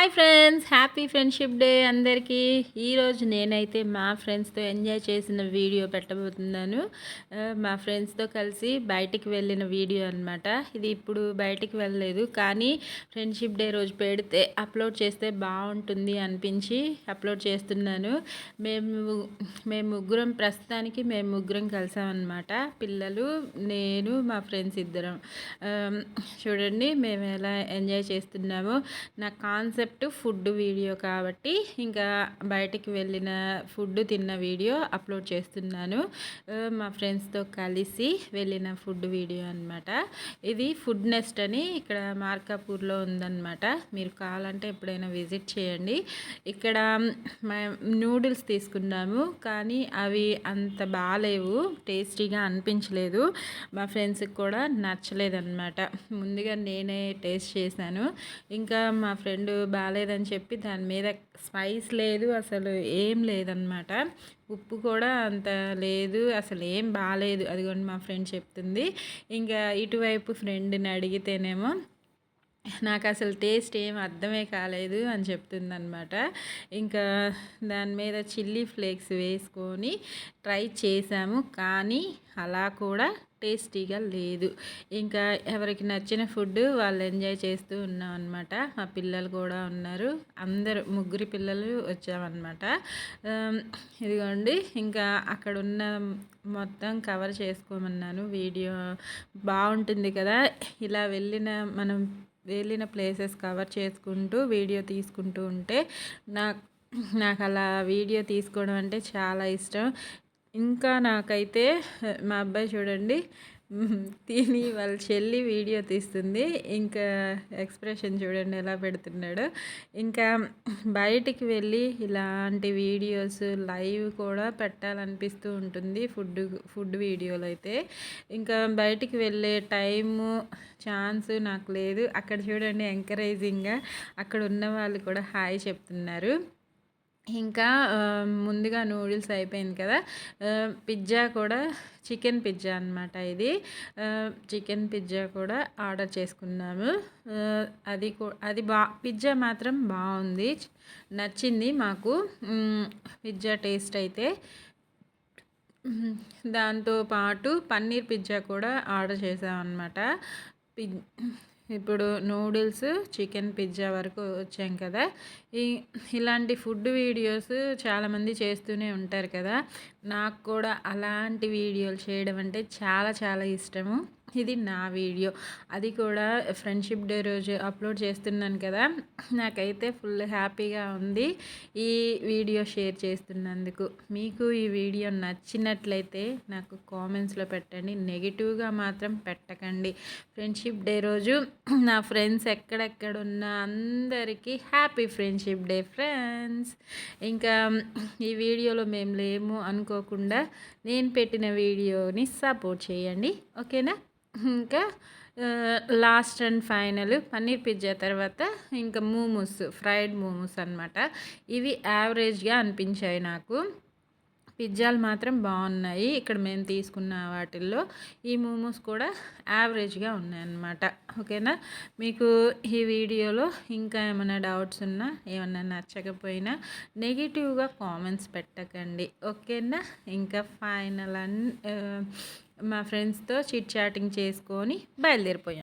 Hi friends happy friendship day అందరికీ. ఈరోజు నేనైతే మా ఫ్రెండ్స్తో ఎంజాయ్ చేసిన వీడియో పెట్టబోతున్నాను. మా ఫ్రెండ్స్తో కలిసి బయటికి వెళ్ళిన వీడియో అనమాట ఇది ఇప్పుడు బయటికి వెళ్ళలేదు కానీ ఫ్రెండ్షిప్ డే రోజు పెడితే అప్లోడ్ చేస్తే బాగుంటుంది అనిపించి అప్లోడ్ చేస్తున్నాను. మేము మేము ముగ్గురం ప్రస్తుతానికి మేము ముగ్గురం కలిసామన్నమాట. పిల్లలు నేను మా ఫ్రెండ్స్ ఇద్దరం. చూడండి మేము ఎలా ఎంజాయ్ చేస్తున్నామో. నా కాన్సెప్ట్ కాన్సెప్ట్ ఫుడ్ వీడియో కాబట్టి ఇంకా బయటికి వెళ్ళిన ఫుడ్ తిన్న వీడియో అప్లోడ్ చేస్తున్నాను. మా ఫ్రెండ్స్తో కలిసి వెళ్ళిన ఫుడ్ వీడియో అనమాట ఇది ఫుడ్ నెస్ట్ అని ఇక్కడ మార్కాపూర్లో ఉందన్నమాట. మీరు కావాలంటే ఎప్పుడైనా విజిట్ చేయండి. ఇక్కడ నూడిల్స్ తీసుకున్నాము కానీ అవి అంత బాగాలేవు టేస్టీగా అనిపించలేదు. మా ఫ్రెండ్స్కి కూడా నచ్చలేదన్నమాట. ముందుగా నేనే టేస్ట్ చేశాను. ఇంకా మా ఫ్రెండ్ బాగాలేదని చెప్పి దాని మీద స్పైస్ లేదు అసలు ఏం లేదనమాట ఉప్పు కూడా అంత లేదు అసలు ఏం బాగాలేదు అదిగోండి మా ఫ్రెండ్ చెప్తుంది. ఇంకా ఇటువైపు ఫ్రెండ్ని అడిగితేనేమో నాకు అసలు టేస్ట్ ఏం అర్థమే కాలేదు అని చెప్తుందనమాట ఇంకా దాని మీద చిల్లీ ఫ్లేక్స్ వేసుకొని ట్రై చేసాము కానీ అలా కూడా టేస్టీగా లేదు. ఇంకా ఎవరికి నచ్చిన ఫుడ్ వాళ్ళు ఎంజాయ్ చేస్తూ ఉన్నాం అనమాట మా పిల్లలు కూడా ఉన్నారు. అందరూ ముగ్గురి పిల్లలు వచ్చామన్నమాట. ఇదిగోండి ఇంకా అక్కడ ఉన్న మొత్తం కవర్ చేసుకోమన్నాను. వీడియో బాగుంటుంది కదా. ఇలా వెళ్ళిన మనం వెళ్ళిన ప్లేసెస్ కవర్ చేసుకుంటూ వీడియో తీసుకుంటూ ఉంటే నాకు నాకు అలా వీడియో తీసుకోవడం అంటే చాలా ఇష్టం. ఇంకా నాకైతే మా అబ్బాయి చూడండి తిని వాళ్ళ చెల్లి వీడియో తీస్తుంది. ఇంకా ఎక్స్ప్రెషన్ చూడండి ఎలా పెడుతున్నాడు. ఇంకా బయటికి వెళ్ళి ఇలాంటి వీడియోస్ లైవ్ కూడా పెట్టాలనిపిస్తూ ఉంటుంది ఫుడ్ ఫుడ్ వీడియోలు అయితే. ఇంకా బయటికి వెళ్ళే టైము ఛాన్స్ నాకు లేదు. అక్కడ చూడండి ఎంకరేజింగ్గా అక్కడ ఉన్న వాళ్ళు కూడా హాయ్ చెప్తున్నారు. ఇంకా ముందుగా నూడిల్స్ అయిపోయింది కదా. పిజ్జా కూడా చికెన్ పిజ్జా అనమాట ఇది. చికెన్ పిజ్జా కూడా ఆర్డర్ చేసుకున్నాము. అది అది బా పిజ్జా మాత్రం బాగుంది. నచ్చింది మాకు. పిజ్జా టేస్ట్ అయితే. దాంతో పాటు పన్నీర్ పిజ్జా కూడా ఆర్డర్ చేసామన్నమాట. పి ఇప్పుడు నూడిల్స్ చికెన్ పిజ్జా వరకు వచ్చాం కదా. ఈ ఇలాంటి ఫుడ్ వీడియోస్ చాలామంది చేస్తూనే ఉంటారు కదా. నాకు కూడా అలాంటి వీడియోలు చేయడం అంటే చాలా చాలా ఇష్టము. ఇది నా వీడియో. అది కూడా ఫ్రెండ్షిప్ డే రోజు అప్లోడ్ చేస్తున్నాను కదా. నాకైతే ఫుల్ హ్యాపీగా ఉంది ఈ వీడియో షేర్ చేస్తున్నందుకు. మీకు ఈ వీడియో నచ్చినట్లయితే నాకు కామెంట్స్లో పెట్టండి. నెగిటివ్గా మాత్రం పెట్టకండి. ఫ్రెండ్షిప్ డే రోజు నా ఫ్రెండ్స్ ఎక్కడెక్కడ ఉన్న అందరికీ హ్యాపీ ఫ్రెండ్షిప్ డే ఫ్రెండ్స్. ఇంకా ఈ వీడియోలో మేము లేము అనుకోకుండా నేను పెట్టిన వీడియోని సపోర్ట్ చేయండి. ఓకేనా? ఇంకా last and final paneer pizza తర్వాత ఇంకా మోమోస్ ఫ్రైడ్ మోమోస్ అనమాట ఇవి యావరేజ్గా అనిపించాయి నాకు. పిజ్జాలు మాత్రం బాగున్నాయి. ఇక్కడ మేము తీసుకున్న వాటిల్లో ఈ మోమోస్ కూడా యావరేజ్గా ఉన్నాయన్నమాట ఓకేనా? మీకు ఈ వీడియోలో ఇంకా ఏమైనా డౌట్స్ ఉన్నా ఏమైనా నచ్చకపోయినా నెగిటివ్గా కామెంట్స్ పెట్టకండి. ఓకేనా? ఇంకా ఫైనల్ అన్ మా ఫ్రెండ్స్తో చిట్ చాటింగ్ చేసుకొని బయలుదేరిపోయాం.